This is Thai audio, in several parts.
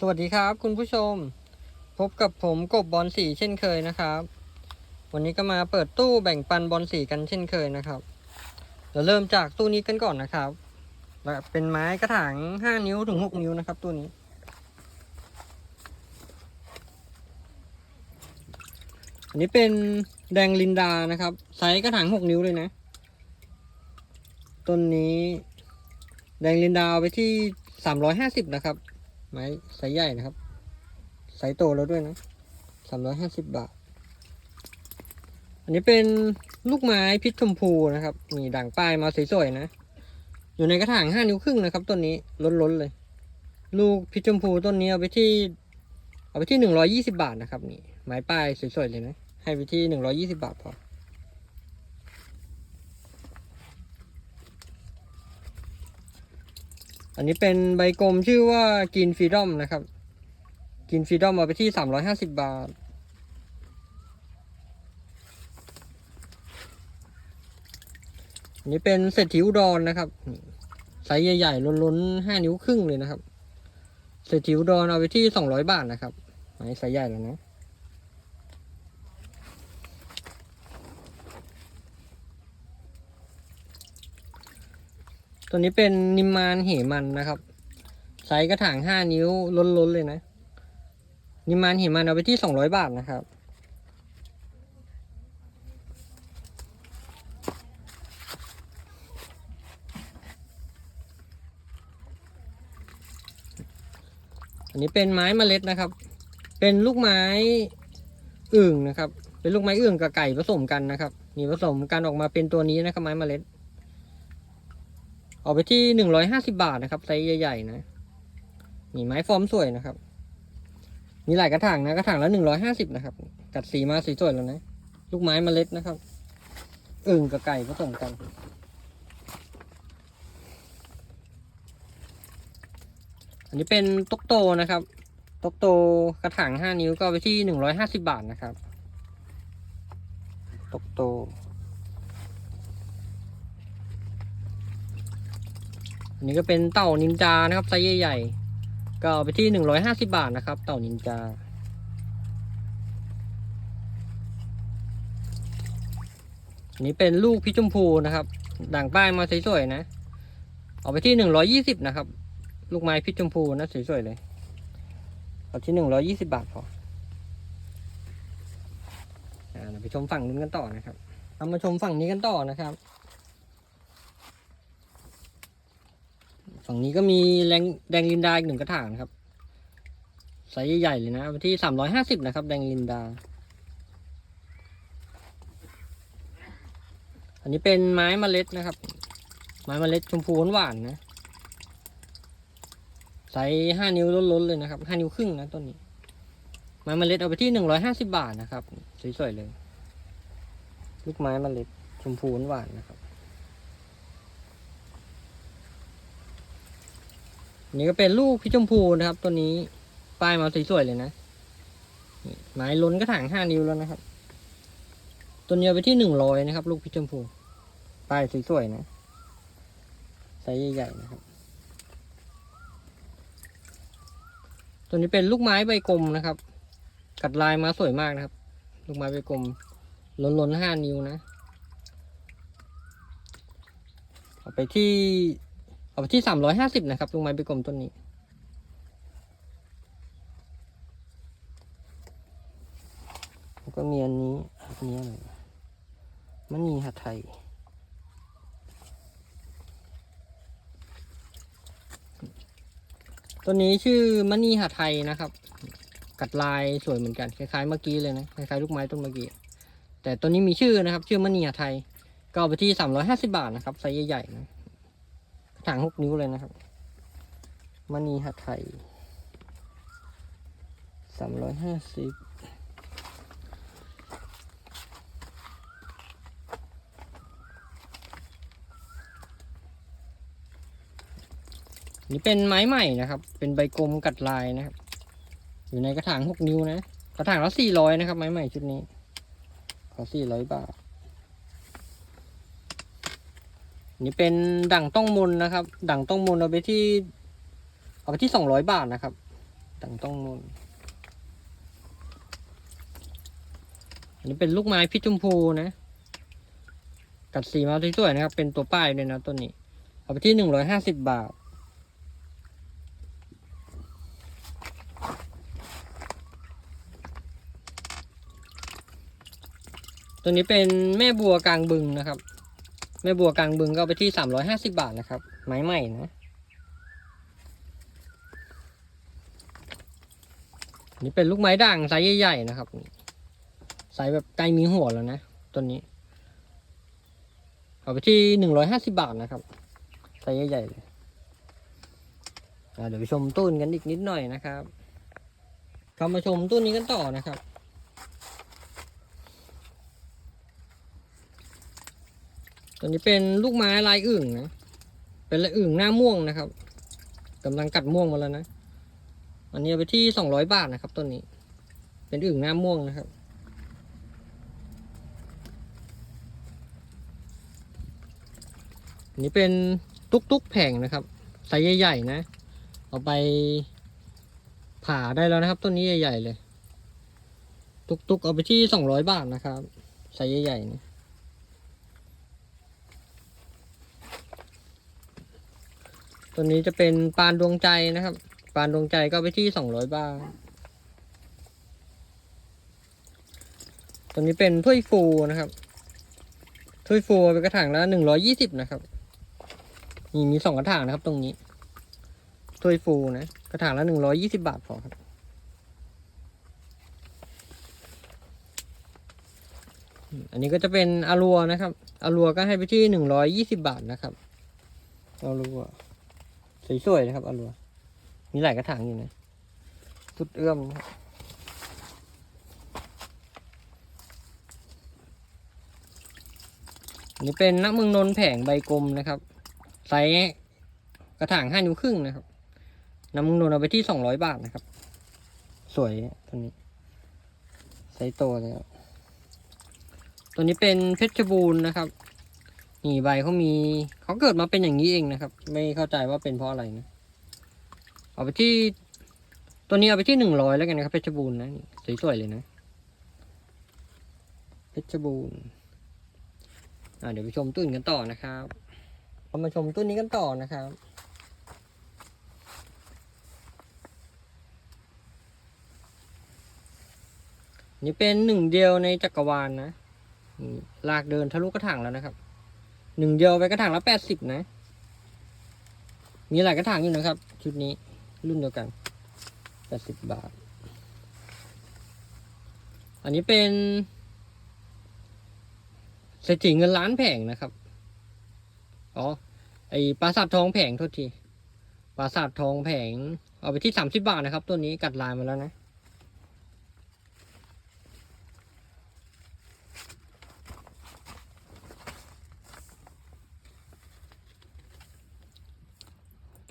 สวัสดีครับคุณผู้ชม พบกับผมกบบอลสีเช่นเคยนะครับ วันนี้ก็มาเปิดตู้แบ่งปันบอลสีกันเช่นเคยนะครับเดี๋ยวเริ่มจากตู้นี้กันก่อนนะครับเป็นไม้กระถาง5นิ้วถึง6นิ้วนะครับตู้นี้ อันนี้เป็นแดงลินดานะครับไซส์กระถาง6นิ้วเลยนะต้นนี้ แดงลินดาเอาไปที่350นะครับ ไม้ไซส์ใหญ่นะครับไซส์โตแล้วด้วยนะสามร้อยห้าสิบบาท อันนี้เป็นลูกไม้พิษชมพูนะครับ มีด่างป้ายมาสวยๆนะ อยู่ในกระถางห้านิ้วครึ่งนะครับต้นนี้ล้นๆเลย ลูกพิษชมพูต้นนี้เอาไปที่ เอาไปที่หนึ่งร้อยี่สิบาทนะครับนี่ไม้ป้ายสวยๆเลยนะ ให้ไปที่หนึ่งร้อยี่สิบาทพอ อันนี้เป็นใบกลมชื่อว่ากินฟรีดอมนะครับ กินฟรีดอมเอาไปที่สามร้อยห้าสิบบาท อันนี้เป็นเศรษฐีอุดรนะครับไซส์ใหญ่ๆล้นๆห้านิ้วครึ่งเลยนะครับเศรษฐีอุดรเอาไปที่สองร้อยบาทนะครับไม้ไซส์ใหญ่แล้วนะ ตัวนี้เป็นนิมมานเหมันนะครับไซส์กระถางห้านิ้วล้นๆเลยนะ นิมมานเหมันเอาไปที่สองร้อยบาทนะครับ อันนี้เป็นไม้เมล็ดนะครับ เป็นลูกไม้อึ่งนะครับ เป็นลูกไม้อึ่งกับไก่ผสมกันนะครับ นี่ผสมกันออกมาเป็นตัวนี้นะครับไม้เมล็ด ออกไปที่หนึ่งร้อยห้าสิบาทนะครับไซส์ใหญ่ๆนะนี่ไม้ฟอร์มสวยนะครับ มีหลายกระถางนะกระถางละหนึ่งร้อยห้าสิบนะครับกัดสีมาสีสวยแล้วนะ ลูกไม้เมล็ดนะครับอึ่งกับไก่ผสมกัน อันนี้เป็นตกโตนะครับตกโตกระถางห้านิ้วก็ไปที่หนึ่งร้อยห้าสิบาทนะครับตกโต อันนี้ก็เป็นเต่านินจานะครับไซส์ใหญ่ๆก็เอาไปที่หนึ่งร้อยห้าสิบาทนะครับ เต่านินจาอันนี้เป็นลูกพิชมพูนะครับ ด่างป้ายมาสวยๆนะเอาไปที่หนึ่งร้อยี่สิบนะครับ ลูกไม้พิชมพูนะสวยๆเลยเอาที่หนึ่งร้อยี่สิบาทพออ่าไปชมฝั่งนู้นกันต่อนะครับเรามาชมฝั่งนี้กันต่อนะครับ ฝั่งนี้ก็มีแรงแดงลินดาอีกหนึ่งกระถางนะครับไซส์ใหญ่เลยนะไปที่สามร้อยห้าสิบนะครับ แดงลินดา อันนี้เป็นไม้เมล็ดนะครับ ไม้เมล็ดชมพูหวานนะไซส์ห้านิ้วล้นๆเลยนะครับห้านิ้วครึ่งนะต้นนี้ ไม้เมล็ดเอาไปที่หนึ่งร้อยห้าสิบาทนะครับ สวยๆเลย ลูกไม้เมล็ดชมพูหวานนะครับ นนี้ก็เป็นลูกพิชมพูนะครับ ตัวนี้ป้ายมาสวยๆเลยนะไม้ล้นกระถางห้านิ้วแล้วนะครับ ตัวนี้เอาไปที่หนึ่งร้อยนะครับ ลูกพิชมพูป้ายสวยๆนะไซส์ใหญ่ๆนะครับ ตัวนี้เป็นลูกไม้ใบกลมนะครับ กัดลายมาสวยมากนะครับ ลูกไม้ใบกลม ล้นๆห้านิ้วนะเอาไปที่ เอาไปที่สามร้อยห้าสิบนะครับลูกไม้ใบกลมต้นนี้ แล้วก็มีอันนี้อันนี้อะไรมันนีหัไทยตัวนี้ชื่อมันนีหัไทยนะครับ กัดลายสวยเหมือนกันคล้ายๆเมื่อกี้เลยนะคล้ายๆลูกไม้ต้นเมื่อกี้แต่ตัวนี้มีชื่อนะครับ ชื่อมันนีหัไทยก็เอาไปที่สามร้อยห้าสิบาทนะครับไซส์ใหญ่ๆนะ กระถางหกนิ้วเลยนะครับมณีหัดไทยสามร้อยห้าสิบนี่เป็นไม้ใหม่นะครับ เป็นใบกลมกัดลายนะครับ อยู่ในกระถางหกนิ้วนะ กระถางละสี่ร้อยนะครับ ไม้ใหม่ชุดนี้ ขอสี่ร้อยบาท นี่เป็นดั่งต้องมนนะครับ ดั่งต้องมนเอาไปที่ เอาไปที่สองร้อยบาทนะครับต่งต้องนนอันนี้เป็นลูกไม้พิชมพูนะกัดสีมาสวยๆนะครับ เป็นตัวป้ายเลยนะต้นนี้ เอาไปที่หนึ่งร้อยห้าสิบบาทตัวนี้เป็นแม่บัวกลางบึงนะครับ แม่บัวกลางบึงก็ไปที่สามร้อยห้าสิบาทนะครับ ไม้ใหม่นะนนี้เป็นลูกไม้ด่างไซส์ใหญ่ๆนะครับไซส์แบบใกล้มีหัวแล้วนะต้นนี้ เอาไปที่หนึ่งร้อยห้าสิบาทนะครับไซส์ใหญ่ๆเลยเดี๋ยวไปชมต้นกันอีกนิดหน่อยนะครับเข้ามาชมต้นนี้กันต่อนะครับ ตัวนี้เป็นลูกไม้ลายอึ่งนะ เป็นลายอึ่งหน้าม่วงนะครับกำลังกัดม่วงมาแล้วนะ อันนี้เอาไปที่สองร้อยบาทนะครับต้นนี้ เป็นอึ่งหน้าม่วงนะครับ อันนี้เป็นตุ๊กตุ๊กแผงนะครับไซส์ใหญ่ๆนะ เอาไปผ่าได้แล้วนะครับต้นนี้ใหญ่ๆเลย ตุ๊กตุ๊กเอาไปที่สองร้อยบาทนะครับไซส์ใหญ่ๆนะ ตัวนี้จะเป็นปานดวงใจนะครับ ปานดวงใจก็ไปที่สองร้อยบาท ตัวนี้เป็นถ้วยฟูนะครับถ้วยฟูเป็นกระถางละหนึ่งร้อยยี่สิบนะครับนี่มีสองกระถางนะครับตรงนี้ถ้วยฟูนะ กระถางละหนึ่งร้อยี่สิบาทพอครับ อันนี้ก็จะเป็นอารัวนะครับอารัวก็ให้ไปที่หนึ่งร้อยยี่สิบาทนะครับอารัว สวยๆนะครับอารัวมีหลายกระถางอยู่นะสุดเอื้อมนะครับอันนี้เป็นนักมืองนนท์แผงใบกลมนะครับไซส์กระถางห้านิ้วครึ่งนะครับ น้ำมืองนนท์เอาไปที่สองร้อยบาทนะครับ สวยตัวนี้ไซส์โตแล้วตัวนี้เป็นเพชรบูรณ์นะครับ นี่ใบเขามีเขาเกิดมาเป็นอย่างนี้เองนะครับ ไม่เข้าใจว่าเป็นเพราะอะไรนะเอาไปที่ตัวนี้เอาไปที่หนึ่งร้อยแล้วกันนะครับเพชรบูรณ์นะนี่สวยๆเลยนะเพชรบูรณ์อ่าเดี๋ยวไปชมตุ้นกันต่อนะครับเรามาชมตุ้นนี้กันต่อนะครับนี่เป็นหนึ่งเดียวในจักรวาลนะนี่ลากเดินทะลุกระถางแล้วนะครับ หนึ่งเดียวไปกระถางละแปดสิบนะ มีหลายกระถางอยู่นะครับ ชุดนี้รุ่นเดียวกันแปดสิบบาท อันนี้เป็นเศรษฐีเงินล้านแผงนะครับ อ๋อ ไอปราสาททองแผงโทษทีปราสาททองแผง เอาไปที่สามสิบาทนะครับ ตัวนี้กัดลายมาแล้วนะ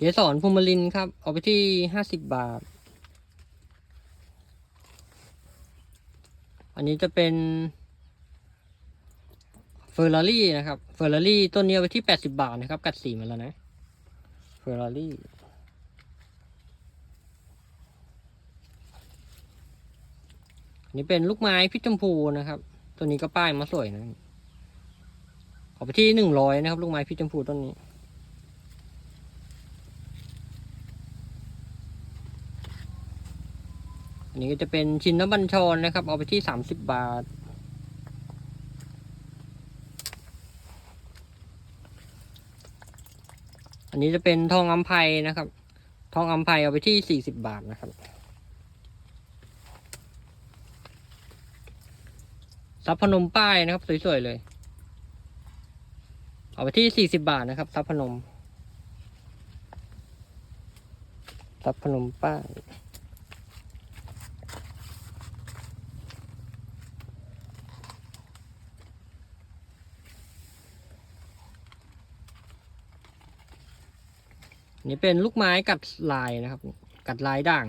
เกสรภูมิลินครับ เอาไปที่ห้าสิบบาท อันนี้จะเป็นเฟอร์รารี่นะครับเฟอร์รารี่ต้นนี้เอาไปที่แปดสิบาทนะครับ กัดสีมาแล้วนะเฟอร์รารี่อันนี้เป็นลูกไม้พิชมพูนะครับ ตัวนี้ก็ป้ายมาสวยนะ เอาไปที่หนึ่งร้อยนะครับ ลูกไม้พิชมพูต้นนี้ อันนี้ก็จะเป็นชินนบัญชรนะครับ เอาไปที่สามสิบบาท อันนี้จะเป็นทองอัมไพนะครับ ทองอัมไพเอาไปที่สี่สิบบาทนะครับซับพนมป้ายนะครับ สวยๆเลย เอาไปที่สี่สิบาทนะครับซับพนมซับพนมป้าย นี่เป็นลูกไม้กัดลายนะครับ กัดลายด่าง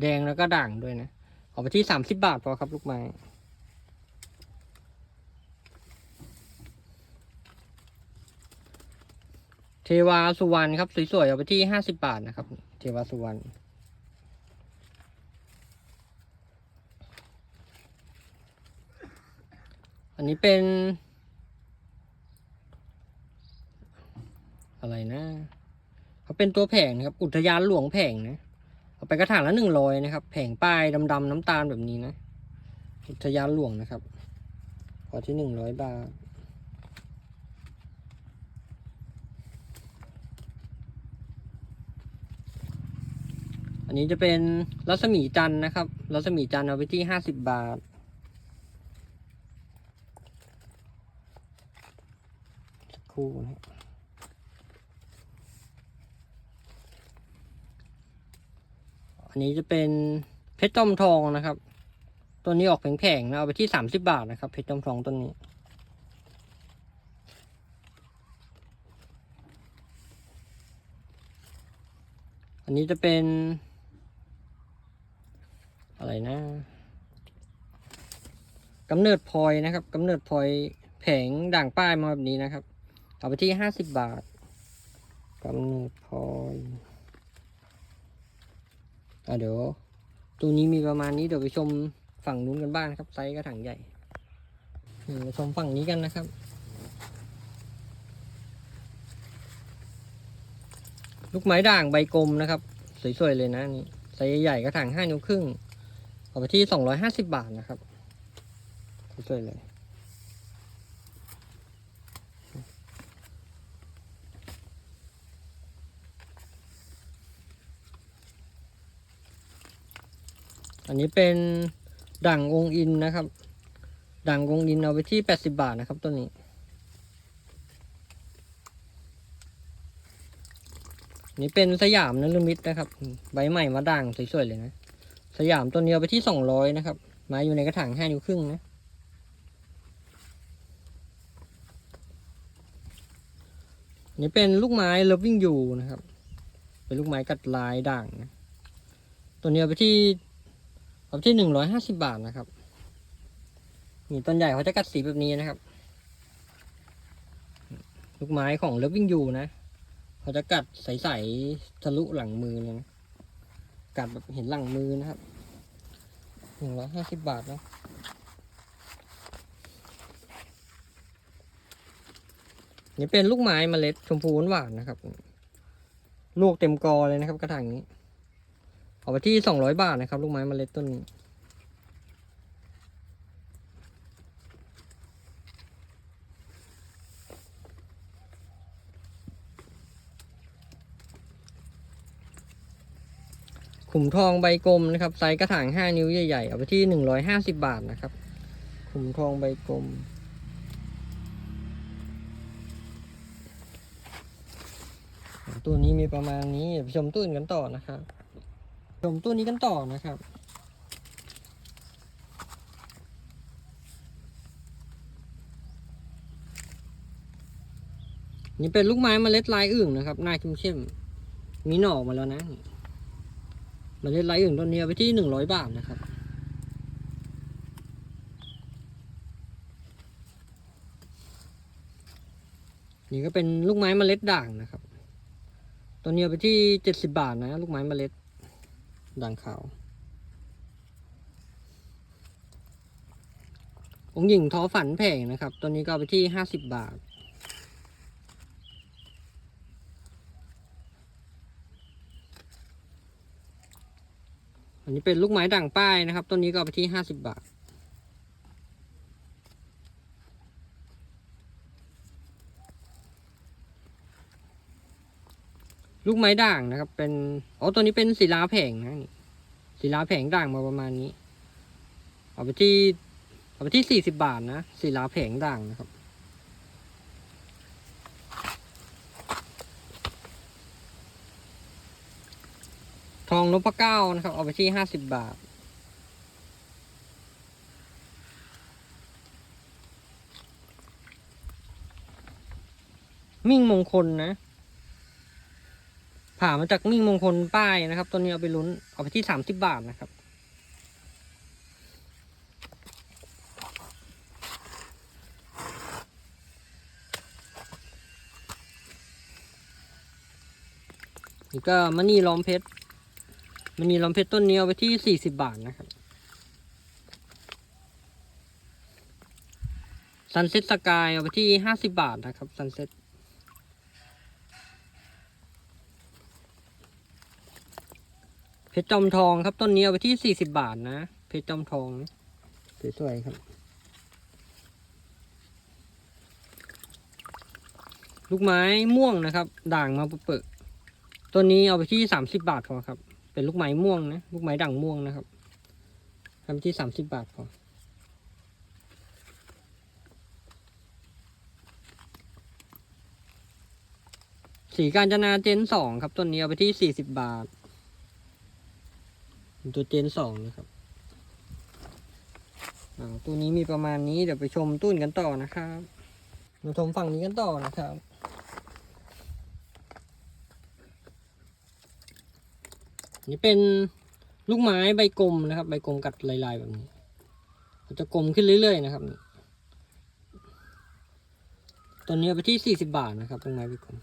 แดงแล้วก็ด่างด้วยนะออกไปที่สามสิบบาทพอครับ ลูกไม้ เทวาสุวรรณครับสวยๆออกไปที่ห้าสิบบาทนะครับ เทวาสุวรรณอันนี้เป็น อะไรนะ เขาเป็นตัวแผงนะครับ อุทยานหลวงแผงนะเอาไปกระถางละหนึ่งร้อยนะครับ แผงป้ายดำๆน้ำตาลแบบนี้นะ อุทยานหลวงนะครับพอที่หนึ่งร้อยบาทอันนี้จะเป็นรัศมีจันนะครับ รัศมีจันเอาไปที่ห้าสิบบาท สักครู่นะครับ อันนี้จะเป็นเพชรจอมทองนะครับ ตัวนี้ออกแผงๆนะเอาไปที่สามสิบบาทนะครับ เพชรจอมทองต้นนี้ อันนี้จะเป็น อะไรนะกำเนิดพลอยนะครับกำเนิดพลอยแผงด่างป้ายมาแบบนี้นะครับ เอาไปที่ห้าสิบบาทกำเนิดพลอย อะเดี๋ยวตัวนี้มีประมาณนี้เดี๋ยวไปชมฝั่งนู้นกันบ้างนะครับไซส์กระถางใหญ่มาชมฝั่งนี้กันนะครับ ลูกไม้ด่างใบกลมนะครับ สวยๆเลยนะนี่ไซส์ใหญ่กระถางห้านิ้วครึ่งเอาไปที่สองร้อยห้าสิบบาทนะครับสวยๆเลย อันนี้เป็นด่างองอินนะครับ ด่างองอินเอาไปที่แปดสิบาทนะครับตัวนี้ นี่เป็นสยามนลมิตนะครับ ใบใหม่มาด่างสวยๆเลยนะ สยามตัวนี้เอาไปที่สองร้อยนะครับ มาอยู่ในกระถางห้านิ้วครึ่งนะนี่เป็นลูกไม้ loving you นะครับ เป็นลูกไม้กัดลายด่างนะ ตัวนี้เอาไปที่ เอาไปที่หนึ่งร้อยห้าสิบาทนะครับนี่ต้นใหญ่เขาจะกัดสีแบบนี้นะครับ ลูกไม้ของ loving you นะเขาจะกัดใสๆทะลุหลังมือเลยนะกัดแบบเห็นหลังมือนะครับหนึ่งร้อยห้าสิบบาทนะนี่เป็นลูกไม้เมล็ดชมพูหวานนะครับ ลูกเต็มกอเลยนะครับ กระถางนี้ เอาไปที่สองร้อยบาทนะครับ ลูกไม้เมล็ดต้นนี้ขุมทองใบกลมนะครับไซส์กระถางห้านิ้วใหญ่ๆ เอาไปที่หนึ่งร้อยห้าสิบบาทนะครับ ขุมทองใบกลม ตัวนี้มีประมาณนี้ไปชมตู้อื่นกันต่อนะครับ ชมตู้นี้กันต่อนะครับ นี่เป็นลูกไม้เมล็ดลายอึ่งนะครับ หน้าเข้มๆมีหน่อมาแล้วนะเมล็ดไรอื่นต้นนี้ไปที่หนึ่งร้อยบาทนะครับนี่ก็เป็นลูกไม้เมล็ดด่างนะครับ ตัวนี้เอาไปที่เจ็ดสิบาทนะ ลูกไม้เมล็ด ด่างขาว องหญิงท้อฝันแผงนะครับ ตัวนี้ก็ไปที่ห้าสิบบาท อันนี้เป็นลูกไม้ด่างป้ายนะครับต้นนี้ก็ไปที่ห้าสิบบาท ลูกไม้ด่างนะครับ เป็นอ๋อตัวนี้เป็นศิลาแผงนะนี่ศิลาแผงด่างมาประมาณนี้ เอาไปที่เอาไปที่สี่สิบบาทนะศิลาแผงด่างนะครับ ทองนพเก้านะครับ เอาไปที่ห้าสิบบาทมิ่งมงคลนะ ผ่ามาจากมิ่งมงคลป้ายนะครับ ตัวนี้เอาไปลุ้น เอาไปที่สามสิบบาทนะครับ นี่ก็มณีล้อมเพชรมณีล้อมเพชรต้นนี้เอาไปที่สี่สิบบาทนะครับซันเซ็ตสกายเอาไปที่ห้าสิบาทนะครับซันเซ็ต เพชรจอมทองครับต้นนี้เอาไปที่สี่สิบบาทนะ เพชรจอมทองสวยๆครับ ลูกไม้ม่วงนะครับ ด่างมาเปิดต้นนี้เอาไปที่สามสิบบาทพอครับ เป็นลูกไม้ม่วงนะลูกไม้ด่างม่วงนะครับทำที่สามสิบบาทพอสีการจนาเจนสองครับ ต้นนี้เอาไปที่สี่สิบบาท ตัวเจนสองนะครับอ่าตัวนี้มีประมาณนี้เดี๋ยวไปชมตุ้นกันต่อนะครับมาชมฝั่งนี้กันต่อนะครับนี่เป็นลูกไม้ใบกลมนะครับ ใบกลมกัดลายๆแบบนี้จะกลมขึ้นเรื่อยๆนะครับตัวนี้ไปที่สี่สิบาทนะครับลูกไม้ใบกลม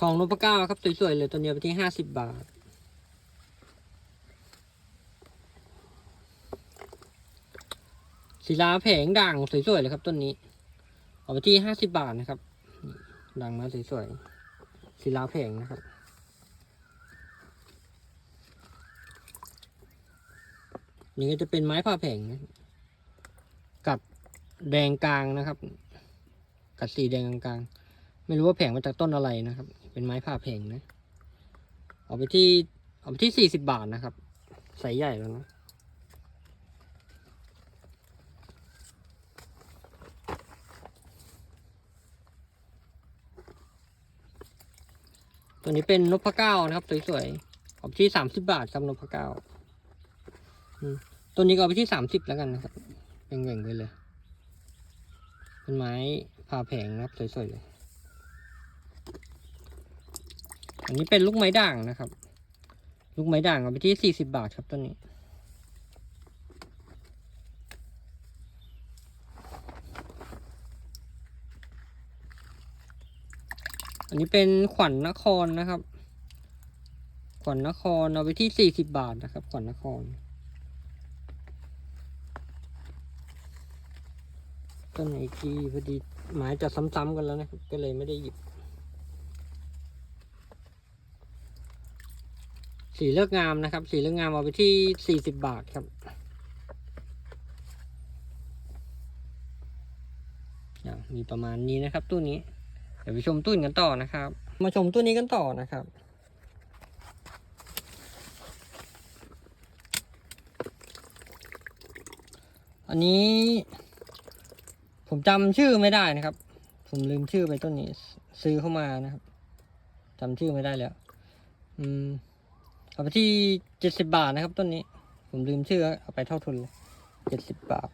ทองนพเก้าครับสวยๆเลยตัวนี้ไปที่ห้าสิบบาท ศิลาแผงด่างสวยๆเลยครับต้นนี้ เอาไปที่ห้าสิบบาทนะครับ ด่างมาสวยๆศิลาแผงนะครับนี่ก็จะเป็นไม้ผ่าแผงนะกัดแดงกลางนะครับ กัดสีแดงกลางๆไม่รู้ว่าแผงมาจากต้นอะไรนะครับ เป็นไม้ผ่าแผงนะ เอาไปที่เอาไปที่สี่สิบบาทนะครับ ใส่ใหญ่แล้วนะตัวนี้เป็นนพเก้านะครับ สวยๆเอาไปที่สามสิบบาทครับนพเก้าตัวนี้ก็เอาไปที่สามสิบแล้วกันนะครับเป็นแหว่งไปเลย เป็นไม้ผ่าแผงนะครับ สวยๆเลย อันนี้เป็นลูกไม้ด่างนะครับ ลูกไม้ด่างเอาไปที่สี่สิบาทครับต้นนี้ อันนี้เป็นขวัญนครนะครับ ขวัญนครเอาไปที่สี่สิบาทนะครับ ขวัญนคร ต้นไหนที่พอดีไม้จะซ้ำๆกันแล้วนะครับก็เลยไม่ได้หยิบ สีเลือกงามนะครับ สีเลือกงามเอาไปที่สี่สิบบาทครับมีประมาณนี้นะครับ ตู้นี้ เดี๋ยวไปชมตู้นกันต่อนะครับ มาชมตู้นี้กันต่อนะครับอันนี้ผมจำชื่อไม่ได้นะครับ ผมลืมชื่อไปต้นนี้ ซื้อเข้ามานะครับจำชื่อไม่ได้แล้ว อืม เอาไปที่เจ็ดสิบาทนะครับต้นนี้ ผมลืมชื่อเอาไปเท่าทุนเลยเจ็ดสิบบาท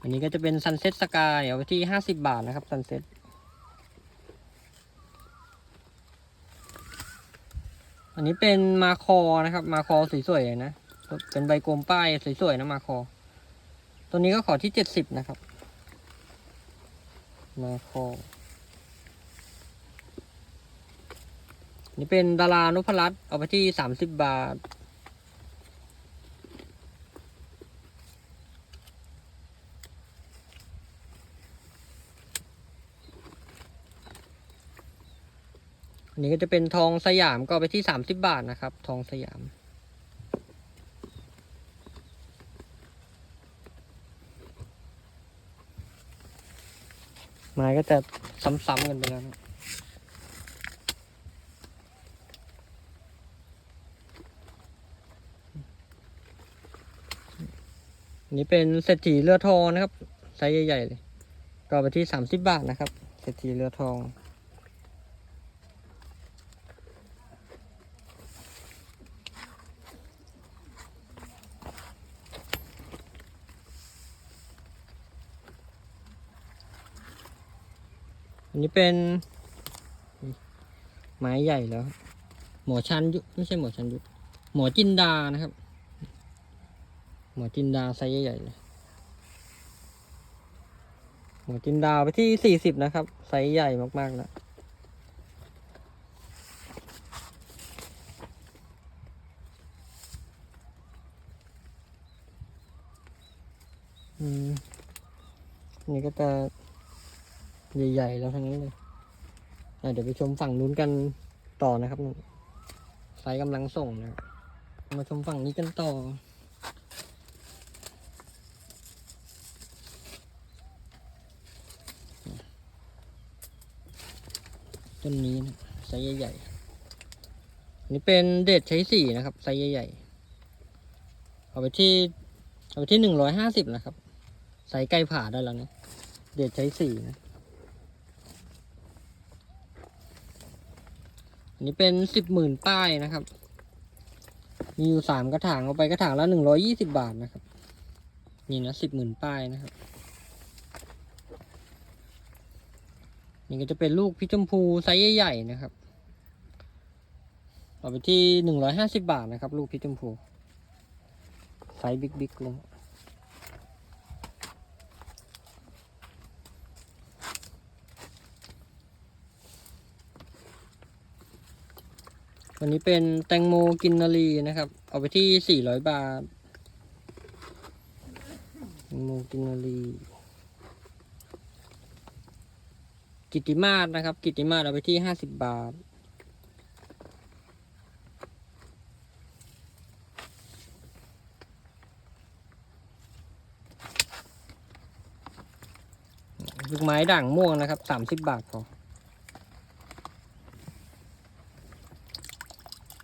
อันนี้ก็จะเป็นซันเซ็ตสกายเอาไปที่ห้าสิบาทนะครับซันเซ็ตอันนี้เป็นมาคอนะครับ มาคอสวยๆนะ เป็นใบกลมป้ายสวยๆนะมาคอ ตัวนี้ก็ขอที่เจ็ดสิบนะครับ มาคอนี่เป็นดารานพรัตน์เอาไปที่สามสิบบาท อันนี้ก็จะเป็นทองสยามก็ไปที่สามสิบบาทนะครับ ทองสยาม ไม้ก็จะซ้ำๆกันไปแล้วนะอันนี้เป็นเศรษฐีเรือทองนะครับไซส์ใหญ่ๆเลย ก็ไปที่สามสิบบาทนะครับ เศรษฐีเรือทอง นี้เป็นไม้ใหญ่แล้ว หมอชันยุไม่ใช่หมอชันยุหมอจินดานะครับ หมอจินดาไซส์ใหญ่เลยหมอจินดาไปที่สี่สิบนะครับ ไซส์ใหญ่มากๆแล้วนี่ก็จะ ใหญ่ๆแล้วทั้งนั้นเลยเดี๋ยวไปชมฝั่งนู้นกันต่อนะครับนู่นไซส์กำลังส่งนะมาชมฝั่งนี้กันต่อต้นนี้นะไซส์ใหญ่ๆนนี้เป็นเด็ดใช้สี่นะครับไซส์ใหญ่ๆเอาไปที่เอาไปที่หนึ่งร้อยห้าสิบนะครับไซส์ใกล้ผ่าได้แล้วนะเด็ดใช้สี่นะ นนี้เป็นสิบหมื่นป้ายนะครับ มีอยู่สามกระถางเอาไปกระถางละหนึ่งร้อยี่สิบาทนะครับ นี่นะสิบหมื่นป้ายนะครับ นี่ก็จะเป็นลูกพิชมพูไซส์ใหญ่ๆนะครับเอาไปที่หนึ่งร้อยห้าสิบาทนะครับ ลูกพิชมพูไซส์บิ๊กๆเล ยวันนี้เป็นแตงโมกินนารีนะครับ เอาไปที่สี่ร้อยบาท แตงโมกินนารี กิติมาศนะครับ กิติมาศเอาไปที่ห้าสิบบาท ลูกไม้ด่างม่วงนะครับสามสิบบาทพอ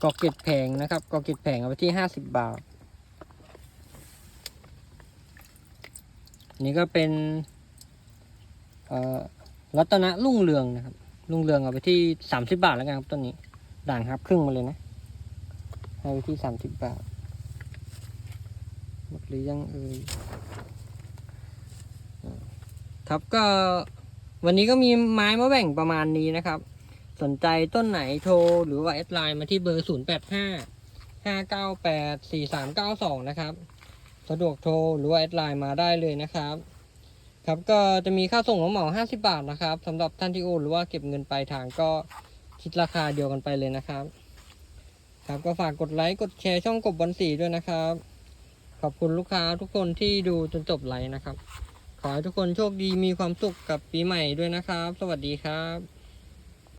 กอเก็ดแผงนะครับกอเก็ดแผงเอาไปที่ห้าสิบบาท นี่ก็เป็นรัตนะรุ่งเรืองนะครับรุ่งเรืองเอาไปที่สามสิบาทแล้วกันครับต้นนี้ ด่างฮับ ครึ่งมาเลยนะให้ไปที่สามสิบบาทหมดหรือยังเอ่ยครับก็วันนี้ก็มีไม้มาแบ่งประมาณนี้นะครับ สนใจต้นไหนโทร หรือว่าแอดไลน์มาที่เบอร์ 0 8 5 5 9 8 4 3 9 2 นะครับ สะดวกโทร หรือว่าแอดไลน์มาได้เลยนะครับ ครับก็จะมีค่าส่งของเหมา 50 บาทนะครับสำหรับท่านที่โอนหรือว่าเก็บเงินปลายทางก็คิดราคาเดียวกันไปเลยนะครับ ครับก็ฝากกดไลค์กดแชร์ช่องกบบอลสีด้วยนะครับ ขอบคุณลูกค้าทุกคนที่ดูจนจบไลฟ์นะครับ ขอให้ทุกคนโชคดีมีความสุขกับปีใหม่ด้วยนะครับ สวัสดีครับ